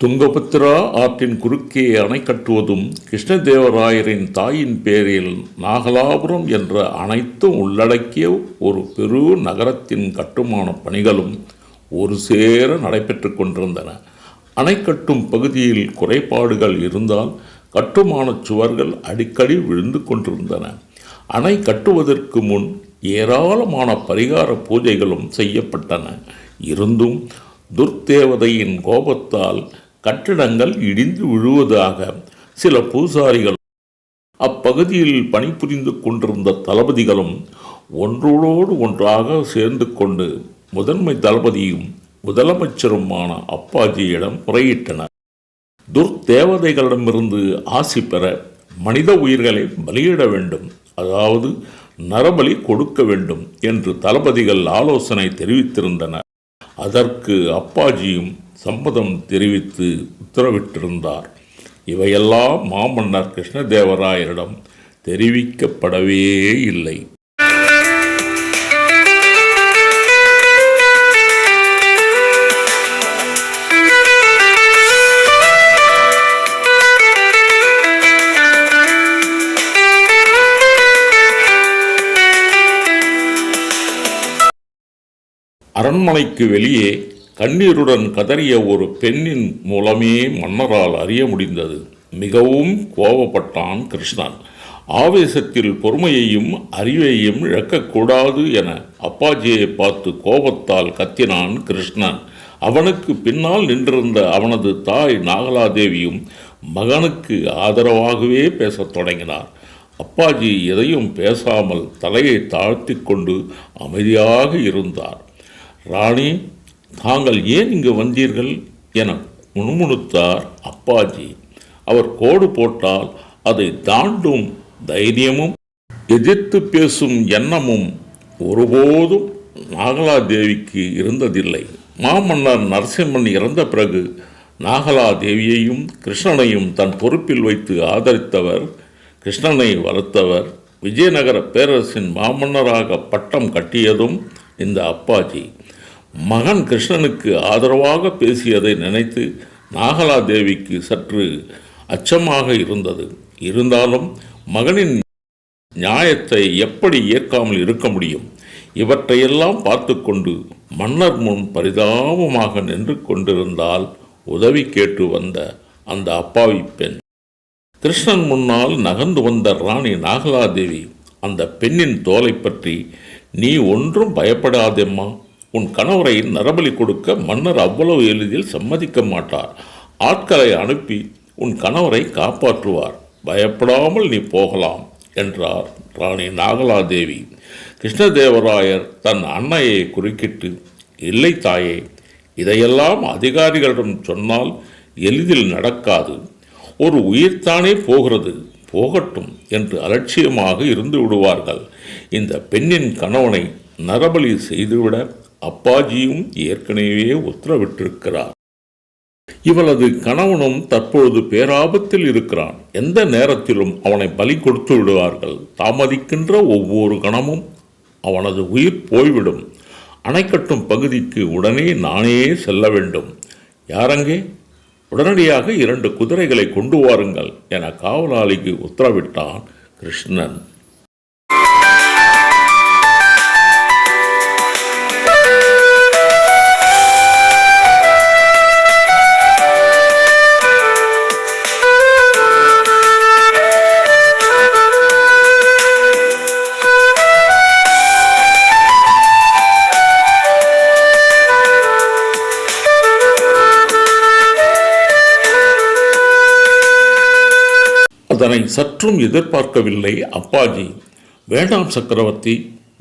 துங்கபத்ரா ஆற்றின் குறுக்கே அணை கட்டுவதும் கிருஷ்ணதேவராயரின் தாயின் பேரில் நாகலாபுரம் என்ற அனைத்தும் உள்ளடக்கிய ஒரு பெரு நகரத்தின் கட்டுமான பணிகளும் ஒரு சேர நடைபெற்று கொண்டிருந்தன. அணை கட்டும் பகுதியில் குறைபாடுகள் இருந்தால் கட்டுமானச் சுவர்கள் அடிக்கடி விழுந்து கொண்டிருந்தன. அணை கட்டுவதற்கு முன் ஏராளமான பரிகார பூஜைகளும் செய்யப்பட்டன. இருந்தும் துர்த்தேவதையின் கோபத்தால் கட்டிடங்கள் இடிந்து விழுவதாக சில பூசாரிகள் அப்பகுதியில் பணிபுரிந்து கொண்டிருந்த தளபதிகளும் ஒன்றோடு ஒன்றாக சேர்ந்து கொண்டு முதன்மை தளபதியும் முதலமைச்சருமான அப்பாஜியிடம் முறையிட்டனர். துர்தேவதைகளிடமிருந்து ஆசி பெற மனித உயிர்களை பலியிட வேண்டும் அதாவது நரபலி கொடுக்க வேண்டும் என்று தளபதிகள் ஆலோசனை தெரிவித்திருந்தனர். அதற்கு அப்பாஜியும் சம்மதம் தெரிவித்து உத்தரவிட்டிருந்தார். இவையெல்லாம் மாமன்னர் கிருஷ்ணதேவராயரிடம் தெரிவிக்கப்படவே இல்லை. அரண்மனைக்கு வெளியே கண்ணீருடன் கதறிய ஒரு பெண்ணின் மூலமே மன்னரால் அறிய முடிந்தது. மிகவும் கோபப்பட்டான் கிருஷ்ணன். ஆவேசத்தில் பொறுமையையும் அறிவையும் இழக்கக்கூடாது என அப்பாஜியை பார்த்து கோபத்தால் கத்தினான் கிருஷ்ணன். அவனுக்கு பின்னால் நின்றிருந்த அவனது தாய் நாகலாதேவியும் மகனுக்கு ஆதரவாகவே பேசத் தொடங்கினார். அப்பாஜி எதையும் பேசாமல் தலையை தாழ்த்தி கொண்டு அமைதியாக இருந்தார். ராணி தாங்கள் ஏன் இங்கு வந்தீர்கள் என முணுமுணுத்தார் அப்பாஜி. அவர் கோடு போட்டால் அதை தாண்டும் தைரியமும் எதிர்த்து பேசும் எண்ணமும் ஒருபோதும் நாகலாதேவிக்கு இருந்ததில்லை. மாமன்னர் நரசிம்மன் இறந்த பிறகு நாகலாதேவியையும் கிருஷ்ணனையும் தன் பொறுப்பில் வைத்து ஆதரித்தவர் கிருஷ்ணனை வளர்த்தவர் விஜயநகர பேரரசின் மாமன்னராக பட்டம் கட்டியதும் இந்த அப்பாஜி. மகன் கிருஷ்ணனுக்கு ஆதரவாக பேசியதை நினைத்து நாகலா தேவிக்கு சற்று அச்சமாக இருந்தது. இருந்தாலும் மகனின் நியாயத்தை எப்படி ஏற்காமல் இருக்க முடியும்? இவற்றையெல்லாம் பார்த்து கொண்டு மன்னர் முன் பரிதாபமாக நின்று கொண்டிருந்தால் உதவி கேட்டு வந்த அந்த அப்பாவி பெண். கிருஷ்ணன் முன்னால் நகர்ந்து வந்த ராணி நாகலாதேவி அந்த பெண்ணின் தோலை பற்றி நீ ஒன்றும் பயப்படாதேம்மா. உன் கணவரை நரபலி கொடுக்க மன்னர் அவ்வளவு எளிதில் சம்மதிக்க மாட்டார். ஆட்களை அனுப்பி உன் கணவரை காப்பாற்றுவார். பயப்படாமல் நீ போகலாம் என்றார் ராணி நாகலாதேவி. கிருஷ்ணதேவராயர் தன் அன்னையை குறுக்கிட்டு இல்லை தாயே இதையெல்லாம் அதிகாரிகளிடம் சொன்னால் எளிதில் நடக்காது. ஒரு உயிர்த்தானே போகிறது போகட்டும் என்று அலட்சியமாக இருந்து விடுவார்கள். இந்த பெண்ணின் கணவனை நரபலி செய்துவிட அப்பாஜியும் ஏற்கனவே உத்தரவிட்டிருக்கிறார். இவளது கணவனும் தற்பொழுது பேராபத்தில் இருக்கிறான். எந்த நேரத்திலும் அவனை பலி கொடுத்து விடுவார்கள். தாமதிக்கின்ற ஒவ்வொரு கணமும் அவனது உயிர் போய்விடும். அணை கட்டும் பகுதிக்கு உடனே நானே செல்ல வேண்டும். யாரங்கே? உடனடியாக இரண்டு குதிரைகளை கொண்டு வாருங்கள் என காவலாளிக்கு உத்தரவிட்டான் கிருஷ்ணன். சற்றும் எதிர்பார்க்கவில்லை அப்பாஜி வேண்டாம் சக்கரவர்த்தி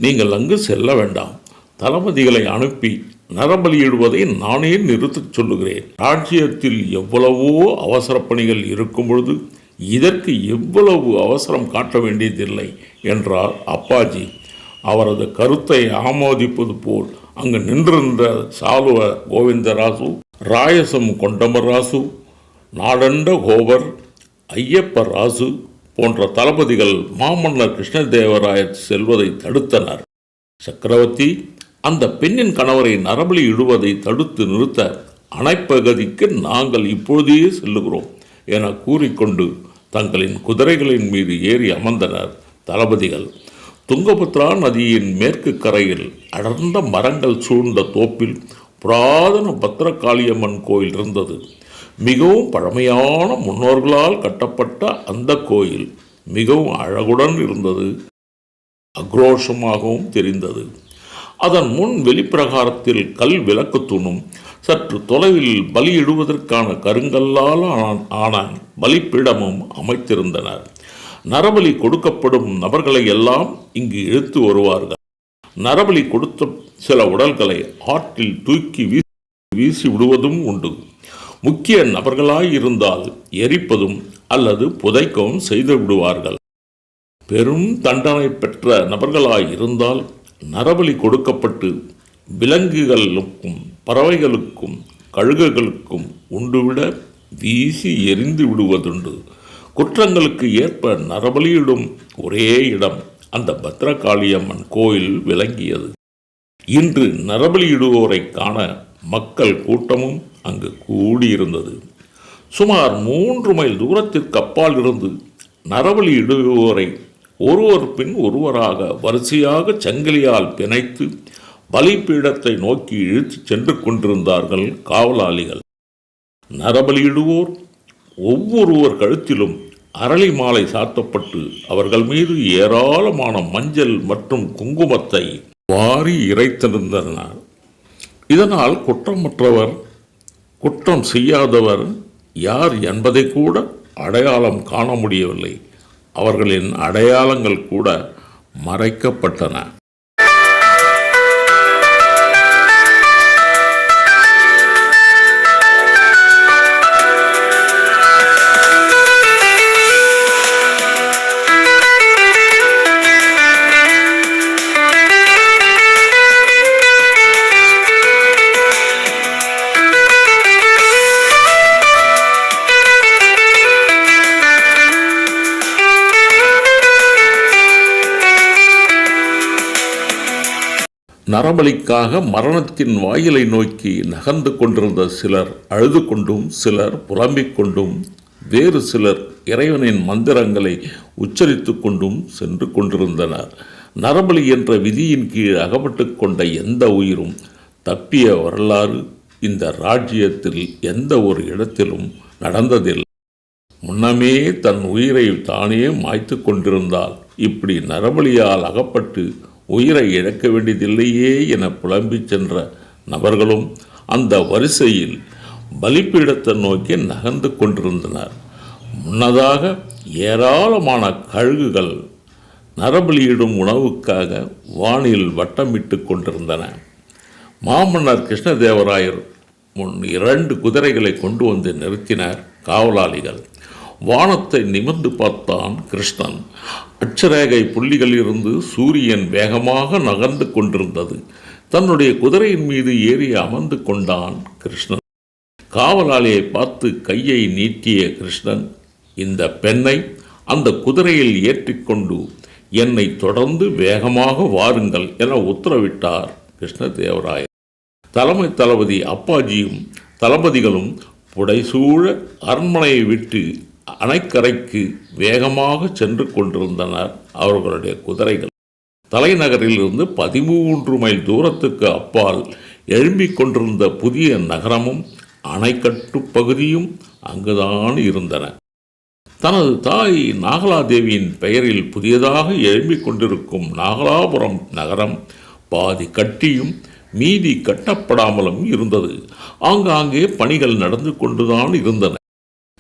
நீங்கள் அங்கு செல்ல வேண்டாம். தளபதிகளை அனுப்பி நரபலியிடுவதை நானே நிறுத்தச் சொல்லுகிறேன். ராஜ்யத்தில் எவ்வளவோ அவசர பணிகள் இருக்கும் பொழுது இதற்கு எவ்வளவு அவசரம் காட்ட வேண்டியதில்லை என்றார் அப்பாஜி. அவரது கருத்தை ஆமோதிப்பது போல் அங்கு நின்றிருந்த சாலுவ கோவிந்தராசு ராயசம் கொண்டமராசு நாடண்ட கோவர் ஐயப்ப ராசு போன்ற தளபதிகள் மாமன்னர் கிருஷ்ணதேவராயர் செல்வதை தடுத்தனர். சக்கரவர்த்தி அந்த பெண்ணின் கணவரை நரபலி இடுவதை தடுத்து நிறுத்த அணைப்பகுதிக்கு நாங்கள் இப்பொழுதே செல்லுகிறோம் என கூறிக்கொண்டு தங்களின் குதிரைகளின் மீது ஏறி அமர்ந்தனர் தளபதிகள். துங்கபத்ரா நதியின் மேற்கு கரையில் அடர்ந்த மரங்கள் சூழ்ந்த தோப்பில் புராதன பத்திரகாளியம்மன் கோயில் இருந்தது. மிகவும் பழமையான முன்னோர்களால் கட்டப்பட்ட அந்த கோயில் மிகவும் அழகுடன் இருந்தது. அக்ரோஷமாகவும் தெரிந்தது. அதன் முன் வெளிப்பிரகாரத்தில் கல் விளக்கு தூணும் சற்று தொலைவில் பலியிடுவதற்கான கருங்கல்லால் ஆன- பலிப்பீடமும் அமைத்திருந்தனர். நரபலி கொடுக்கப்படும் நபர்களை எல்லாம் இங்கு இழுத்து வருவார்கள். நரபலி கொடுத்த சில உடல்களை ஆற்றில் தூக்கி வீசி வீசி விடுவதும் உண்டு. முக்கிய நபர்களாய் இருந்தால் எரிப்பதும் அல்லது புதைக்கவும் செய்து விடுவார்கள். பெரும் தண்டனை பெற்ற நபர்களாய் இருந்தால் நரபலி கொடுக்கப்பட்டு விலங்குகளுக்கும் பறவைகளுக்கும் கழுகுகளுக்கும் உண்டுவிட வீசி எரிந்து விடுவதுண்டு. குற்றங்களுக்கு ஏற்ப நரபலியிடும் ஒரே இடம் அந்த பத்ரகாளியம்மன் கோயில் விளங்கியது. இன்று நரபலியிடுவோரை காண மக்கள் கூட்டமும் அங்கு கூடியிருந்தது. சுமார் மூன்று மைல் தூரத்திற்கு அப்பால் இருந்து நரபலியிடுவோரை ஒருவர் பின் ஒருவராக வரிசையாக சங்கிலியால் பிணைத்து பலிப்பீடத்தை நோக்கி இழுத்துச் சென்று கொண்டிருந்தார்கள் காவலாளிகள். நரபலியிடுவோர் ஒவ்வொருவர் கழுத்திலும் அரளி மாலை சாத்தப்பட்டு அவர்கள் மீது ஏராளமான மஞ்சள் மற்றும் குங்குமத்தை வாரி இறைத்திருந்தனர் இதனால் குற்றமற்றவர் குற்றம் செய்யாதவர் யார் என்பதை கூட அடையாளம் காண முடியவில்லை. அவர்களின் அடையாளங்கள் கூட மறைக்கப்பட்டன. நரபலிக்காக மரணத்தின் வாயிலை நோக்கி நகர்ந்து கொண்டிருந்த சிலர் அழுது கொண்டும் சிலர் புலம்பிக் கொண்டும் வேறு சிலர் இறைவனின் மந்திரங்களை உச்சரித்து கொண்டும் சென்று கொண்டிருந்தனர். நரபலி என்ற விதியின் கீழ் அகப்பட்டு கொண்ட எந்த உயிரும் தப்பிய வரலாறு இந்த ராஜ்யத்தில் எந்த ஒரு இடத்திலும் நடந்ததில்லை. முன்னமே தன் உயிரை தானே மாய்த்து கொண்டிருந்தால் இப்படி நரபலியால் அகப்பட்டு உயிரை இழக்க வேண்டியதில்லையே என புலம்பிச் சென்ற நபர்களும் அந்த வரிசையில் பலிப்பீடத்தை நோக்கி நகர்ந்து கொண்டிருந்தனர். முன்னதாக ஏராளமான கழுகுகள் நரபலியிடும் உணவுக்காக வானில் வட்டமிட்டு கொண்டிருந்தன. மாமன்னர் கிருஷ்ணதேவராயர் முன் இரண்டு குதிரைகளை கொண்டு வந்து நிறுத்தினார் காவலாளிகள். வானத்தை நிமிர்ந்து பார்த்தான் கிருஷ்ணன். அட்சரேகை புள்ளிகளிலிருந்து சூரியன் வேகமாக நகர்ந்து கொண்டிருந்தது. தன்னுடைய குதிரையின் மீது ஏறி அமர்ந்து கொண்டான் கிருஷ்ணன். காவலாளியை பார்த்து கையை நீட்டிய கிருஷ்ணன் இந்த பெண்ணை அந்த குதிரையில் ஏற்றிக்கொண்டு என்னை தொடர்ந்து வேகமாக வாருங்கள் என உத்தரவிட்டார் கிருஷ்ணதேவராயர் தலைமை தளபதி அப்பாஜியும் தளபதிகளும் புடைசூழ அரண்மனையை விட்டு அணைக்கரைக்கு வேகமாக சென்று கொண்டிருந்தனர் அவர்களுடைய குதிரைகள். தலைநகரிலிருந்து பதிமூன்று மைல் தூரத்துக்கு அப்பால் எழும்பிக் கொண்டிருந்த புதிய நகரமும் அணைக்கட்டு பகுதியும் அங்குதான் இருந்தன. தனது தாய் நாகலாதேவியின் பெயரில் புதியதாக எழும்பிக் கொண்டிருக்கும் நாகலாபுரம் நகரம் பாதி கட்டியும் மீதி கட்டப்படாமலும் இருந்தது. ஆங்காங்கே பணிகள் நடந்து கொண்டுதான் இருந்தன.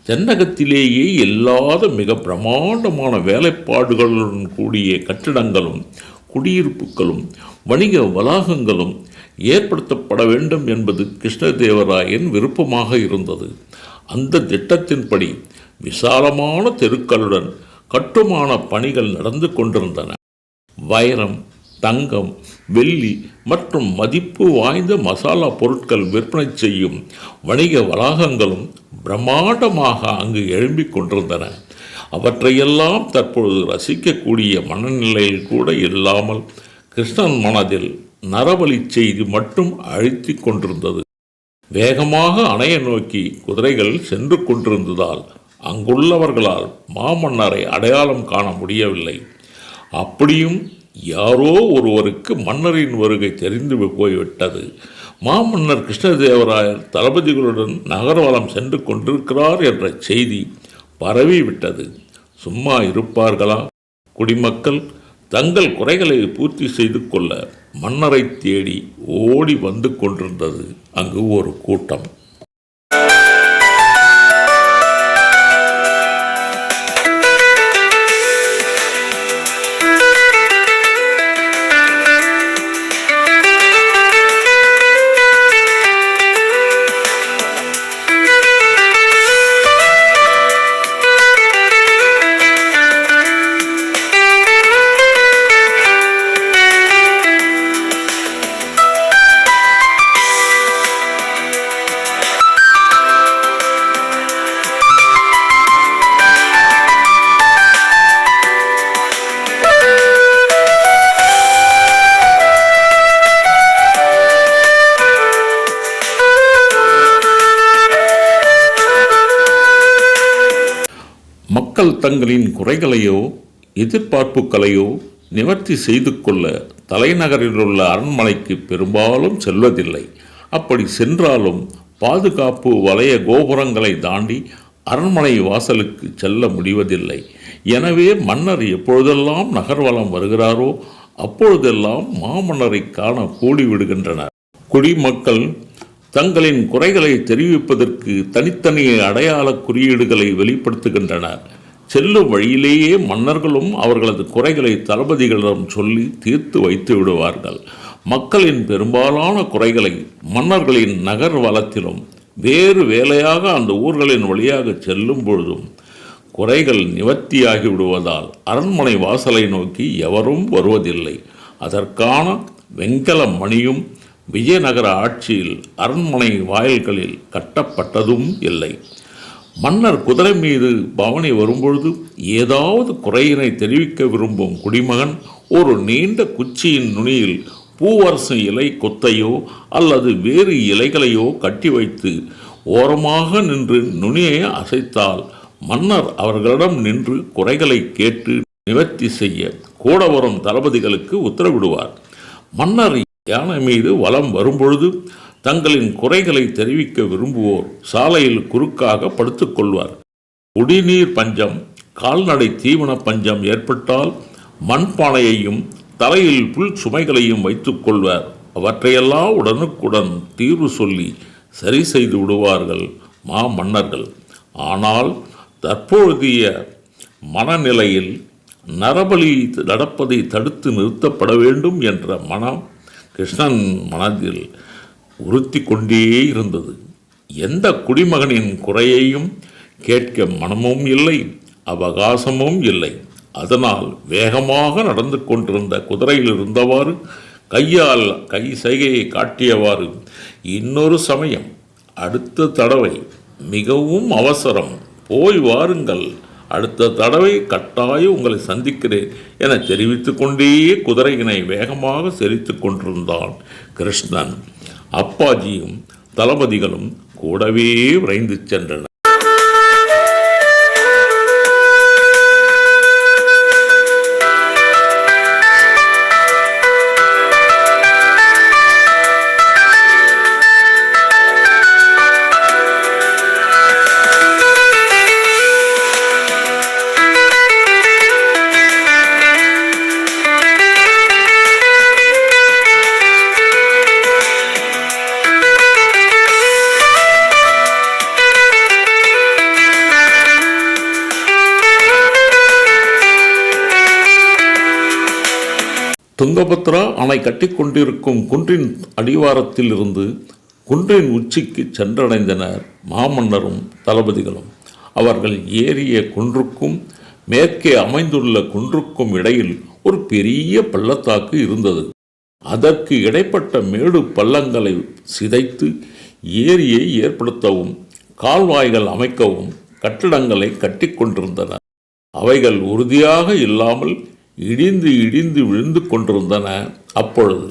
தென்னகத்திலேயே இல்லாத மிக பிரமாண்டமான வேலைப்பாடுகளுடன் கூடிய கட்டிடங்களும் குடியிருப்புகளும் வணிக வளாகங்களும் ஏற்படுத்தப்பட வேண்டும் என்பது கிருஷ்ணதேவராயன் விருப்பமாக இருந்தது. அந்த திட்டத்தின்படி விசாலமான தெருக்களுடன் கட்டுமான பணிகள் நடந்து கொண்டிருந்தன. வைரம் தங்கம் வெள்ளி மற்றும் மதிப்பு வாய்ந்த மசாலா பொருட்கள் விற்பனை செய்யும் வணிக வளாகங்களும் பிரம்மாண்டமாக அங்கு எழும்பிக் கொண்டிருந்தன. அவற்றையெல்லாம் தற்பொழுது ரசிக்கக்கூடிய மனநிலையில் கூட இல்லாமல் கிருஷ்ணன் மனதில் நரபலி செய்தி மட்டும் அழுத்திக் கொண்டிருந்தது. வேகமாக அணையை நோக்கி குதிரைகள் சென்று கொண்டிருந்ததால் அங்குள்ளவர்களால் மாமன்னரை அடையாளம் காண முடியவில்லை. அப்படியும் யாரோ ஒருவருக்கு மன்னரின் வருகை தெரிந்து போய்விட்டது. மாமன்னர் கிருஷ்ணதேவராயர் தளபதிகளுடன் நகர்வலம் சென்று கொண்டிருக்கிறார் என்ற செய்தி பரவிவிட்டது சும்மா இருப்பார்களா? குடிமக்கள் தங்கள் குறைகளை பூர்த்தி செய்து கொள்ள மன்னரை தேடி ஓடி வந்து கொண்டிருந்தது. அங்கு ஒரு கூட்டம். தங்களின் குறைகளையோ எதிர்பார்ப்புகளையோ நிவர்த்தி செய்து கொள்ள தலைநகரிலுள்ள அரண்மனைக்கு பெரும்பாலும் செல்வதில்லை. அப்படி சென்றாலும் பாதுகாப்பு வலய கோபுரங்களை தாண்டி அரண்மனை வாசலுக்கு செல்ல முடிவதில்லை. எனவே மன்னர் எப்பொழுதெல்லாம் நகர்வலம் வருகிறாரோ அப்பொழுதெல்லாம் மாமன்னரை காண கூடிவிடுகின்றனர். குடிமக்கள் தங்களின் குறைகளை தெரிவிப்பதற்கு தனித்தனி அடையாள குறியீடுகளை வெளிப்படுத்துகின்றனர். செல்லும் வழியிலேயே மன்னர்களும் அவர்களது குறைகளை தளபதிகளிடம் சொல்லி தீர்த்து வைத்து விடுவார்கள். மக்களின் பெரும்பாலான குறைகளை மன்னர்களின் நகர் வளத்திலும் வேறு வேலையாக அந்த ஊர்களின் வழியாக செல்லும் பொழுதும் குறைகள் நிவர்த்தியாகி விடுவதால் அரண்மனை வாசலை நோக்கி எவரும் வருவதில்லை. அதற்கான வெண்கல மணியும் விஜயநகர ஆட்சியில் அரண்மனை வாயில்களில் கட்டப்பட்டதும் இல்லை. மன்னர் குதிரை மீது பவனி வரும்பொழுது ஏதாவது குறையினை தெரிவிக்க விரும்பும் குடிமகன் ஒரு நீண்ட குச்சியின் நுனியில் பூவரசு இலை கொத்தையோ அல்லது வேறு இலைகளையோ கட்டி வைத்து ஓரமாக நின்று நுனியை அசைத்தால் மன்னர் அவர்களிடம் நின்று குறைகளை கேட்டு நிவர்த்தி செய்ய கூட வரும் தளபதிகளுக்கு உத்தரவிடுவார். மன்னர் யானை மீது வலம் வரும்பொழுது தங்களின் குறைகளை தெரிவிக்க விரும்புவோர் சாலையில் குறுக்காக படுத்துக்கொள்வார் குடிநீர் பஞ்சம் கால்நடை தீவன பஞ்சம் ஏற்பட்டால் மண்பானையையும் தலையில் புல் சுமைகளையும் வைத்துக்கொள்வார் அவற்றையெல்லாம் உடனுக்குடன் தீர்வு சொல்லி சரி செய்து விடுவார்கள் மா மன்னர்கள். ஆனால் தற்பொழுதைய மனநிலையில் நரபலி நடப்பதை தடுத்து நிறுத்தப்பட வேண்டும் என்ற மனம் கிருஷ்ணன் மனதில் உறுத்தி கொண்டே இருந்தது. எந்த குடிமகனின் குறையையும் கேட்க மனமும் இல்லை அவகாசமும் இல்லை. அதனால் வேகமாக நடந்து கொண்டிருந்த குதிரையில் இருந்தவாறு கையால் கை சைகையை காட்டியவாறு இன்னொரு சமயம் அடுத்த தடவை மிகவும் அவசரம் போய் வாருங்கள் அடுத்த தடவை கட்டாயம் உங்களை சந்திக்கிறேன் என தெரிவித்து கொண்டே குதிரையினை வேகமாக செலுத்திக் கொண்டிருந்தான் கிருஷ்ணன். அப்பாஜியும் தளபதிகளும் கூடவே விரைந்து சென்றனர். துங்கபத்ரா அணை கட்டிக்கொண்டிருக்கும் குன்றின் அடிவாரத்தில் இருந்து குன்றின் உச்சிக்கு சென்றடைந்தனர் மாமன்னரும் தளபதிகளும். அவர்கள் ஏறிய குன்றுக்கும் மேற்கே அமைந்துள்ள குன்றுக்கும் இடையில் ஒரு பெரிய பள்ளத்தாக்கு இருந்தது. அதற்கு இடைப்பட்ட மேடு பள்ளங்களை சிதைத்து ஏரியை ஏற்படுத்தவும் கால்வாய்கள் அமைக்கவும் கட்டிடங்களை கட்டிக்கொண்டிருந்தன அவைகள் உறுதியாக இல்லாமல் இடிந்து இடிந்து விழுந்து கொண்டிருந்தன. அப்பொழுது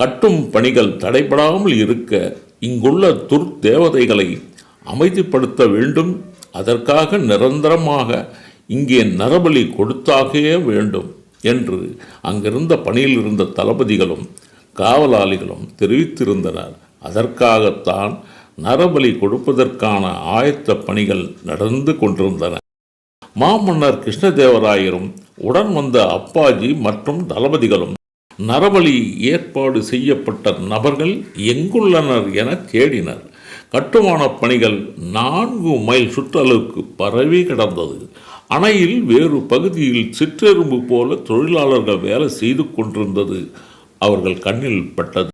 கட்டும் பணிகள் தடைபடாமல் இருக்க இங்குள்ள துர்தேவதைகளை அமைதிப்படுத்த வேண்டும். அதற்காக நிரந்தரமாக இங்கே நரபலி கொடுத்தாகவே வேண்டும் என்று அங்கிருந்த பணியில் இருந்த தளபதிகளும் காவலாளிகளும் தெரிவித்திருந்தனர். அதற்காகத்தான் நரபலி கொடுப்பதற்கான ஆயத்த பணிகள் நடந்து கொண்டிருந்தன. மாமன்னர் கிருஷ்ணதேவராயரும் உடன் வந்த அப்பாஜி மற்றும் தளபதிகளும் நரபலி ஏற்பாடு செய்யப்பட்ட நபர்கள் எங்குள்ளனர் என தேடினர் கட்டுமானப் பணிகள் நான்கு மைல் சுற்றளவுக்கு பரவி கிடந்தது. அணையில் வேறு பகுதியில் சிற்றெரும்பு போல தொழிலாளர்கள் வேலை செய்து கொண்டிருந்தது அவர்கள் கண்ணில் பட்டது.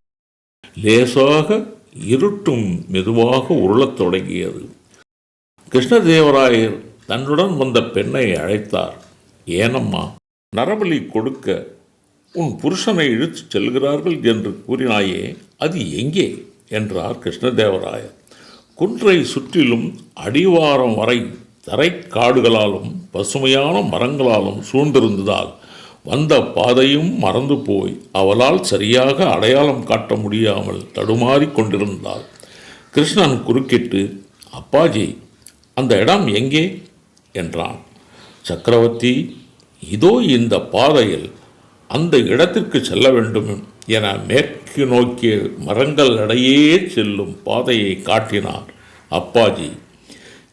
லேசாக இருட்டும் மெதுவாக உருளத் தொடங்கியது. கிருஷ்ணதேவராயர் தன்னுடன் வந்த பெண்ணை அழைத்தார். ஏனம்மா நரபலி கொடுக்க உன் புருஷனை இழுத்துச் செல்கிறார்கள் என்று கூறினாயே அது எங்கே? என்றார் கிருஷ்ணதேவராயர். குன்றை சுற்றிலும் அடிவாரம் வரை தரைக்காடுகளாலும் பசுமையான மரங்களாலும் சூழ்ந்திருந்ததால் வந்த பாதையும் மறந்து போய் அவளால் சரியாக அடையாளம் காட்ட முடியாமல் தடுமாறிக் கொண்டிருந்தாள். கிருஷ்ணன் குறுக்கிட்டு அப்பாஜி அந்த இடம் எங்கே? என்றான். சக்கரவர்த்தி இதோ இந்த பாதையில் அந்த இடத்திற்கு செல்ல வேண்டும் என மேற்கு நோக்கிய மரங்கள் இடையே செல்லும் பாதையை காட்டினார் அப்பாஜி.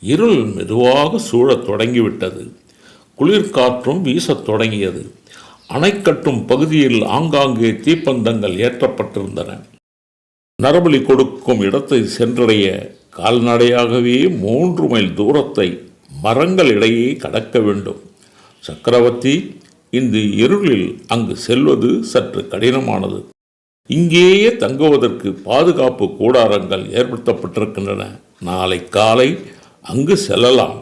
இருள் மெதுவாக சூழத் தொடங்கிவிட்டது. குளிர்காற்றும் வீசத் தொடங்கியது. அணை கட்டும் பகுதியில் ஆங்காங்கே தீப்பந்தங்கள் ஏற்றப்பட்டிருந்தன. நரபலி கொடுக்கும் இடத்தை சென்றடைய கால்நடையாகவே மூன்று மைல் தூரத்தை மரங்கள் இடையே கடக்க வேண்டும். சக்கரவர்த்தி இந்த இருளில் அங்கு செல்வது சற்று கடினமானது. இங்கேயே தங்குவதற்கு பாதுகாப்பு கூடாரங்கள் ஏற்படுத்தப்பட்டிருக்கின்றன. நாளை காலை அங்கு செல்லலாம்.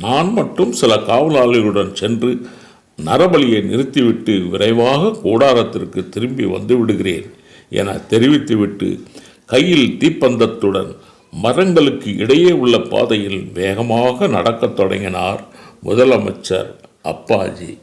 நான் மட்டும் சில காவலாளிகளுடன் சென்று நரபலியை நிறுத்திவிட்டு விரைவாக கூடாரத்திற்கு திரும்பி வந்து விடுகிறேன் என தெரிவித்துவிட்டு கையில் தீப்பந்தத்துடன் மரங்களுக்கு இடையே உள்ள பாதையில் வேகமாக நடக்கத் தொடங்கினார் முதலமைச்சர் அப்பாஜி.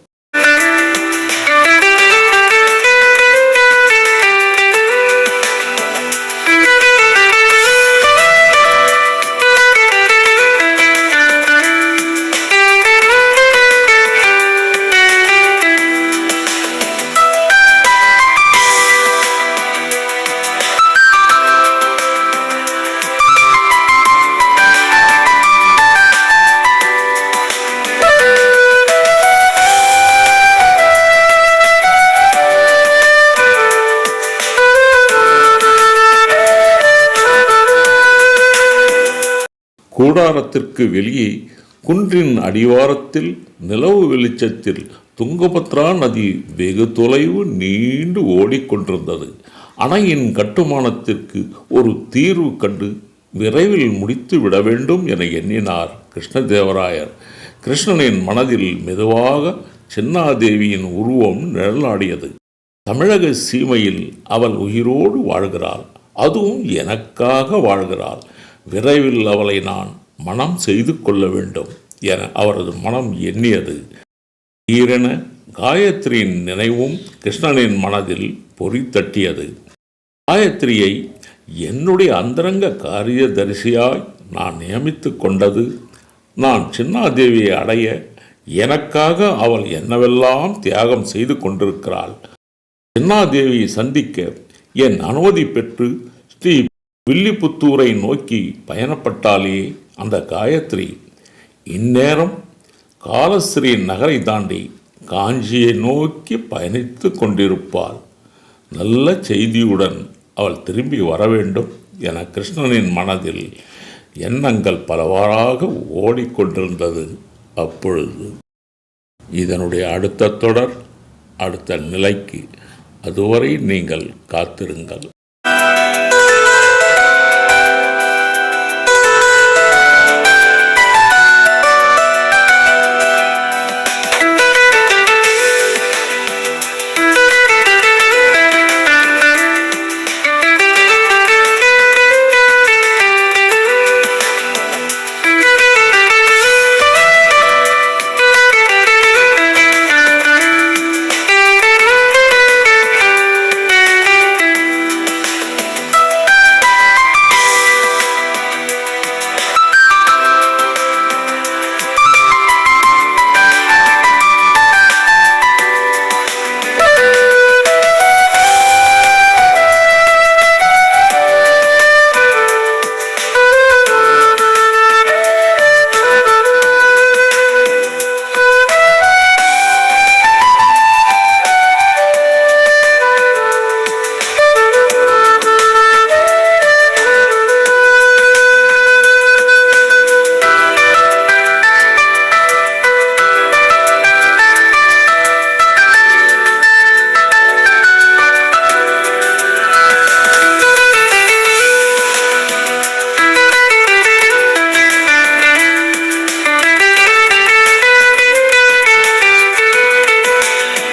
கூடாரத்திற்கு வெளியே குன்றின் அடிவாரத்தில் நிலவு வெளிச்சத்தில் துங்கபத்ரா நதி வெகு தொலைவு நீண்டு ஓடிக்கொண்டிருந்தது. அணையின் கட்டுமானத்திற்கு ஒரு தீர்வு கண்டு விரைவில் முடித்து விட வேண்டும் என எண்ணினார் கிருஷ்ணதேவராயர். கிருஷ்ணனின் மனதில் மெதுவாக சின்னாதேவியின் உருவம் நிழலாடியது. தமிழக சீமையில் அவள் உயிரோடு வாழ்கிறாள். அதுவும் எனக்காக வாழ்கிறாள். விரைவில் அவளை நான் மனம் செய்து கொள்ள வேண்டும் என அவரது மனம் எண்ணியது. ஈரென காயத்ரியின் நினைவும் கிருஷ்ணனின் மனதில் பொறி தட்டியது. காயத்ரியை என்னுடைய அந்தரங்க காரியதரிசியாய் நான் நியமித்து கொண்டது. நான் சின்னாதேவியை அடைய எனக்காக அவள் என்னவெல்லாம் தியாகம் செய்து கொண்டிருக்கிறாள். சின்னாதேவியை சந்திக்க என் அனுமதி பெற்று ஸ்ரீ வில்லிபுத்தூரை நோக்கி பயணப்பட்டாலே அந்த காயத்ரி இந்நேரம் காலஸ்ரீ நகரை தாண்டி காஞ்சியை நோக்கி பயணித்து கொண்டிருப்பாள். நல்ல செய்தியுடன் அவள் திரும்பி வர வேண்டும் என கிருஷ்ணனின் மனதில் எண்ணங்கள் பலவாறாக ஓடிக்கொண்டிருந்தது அப்பொழுது. இதனுடைய அடுத்த தொடர் அடுத்த நிலைக்கு. அதுவரை நீங்கள் காத்திருங்கள்.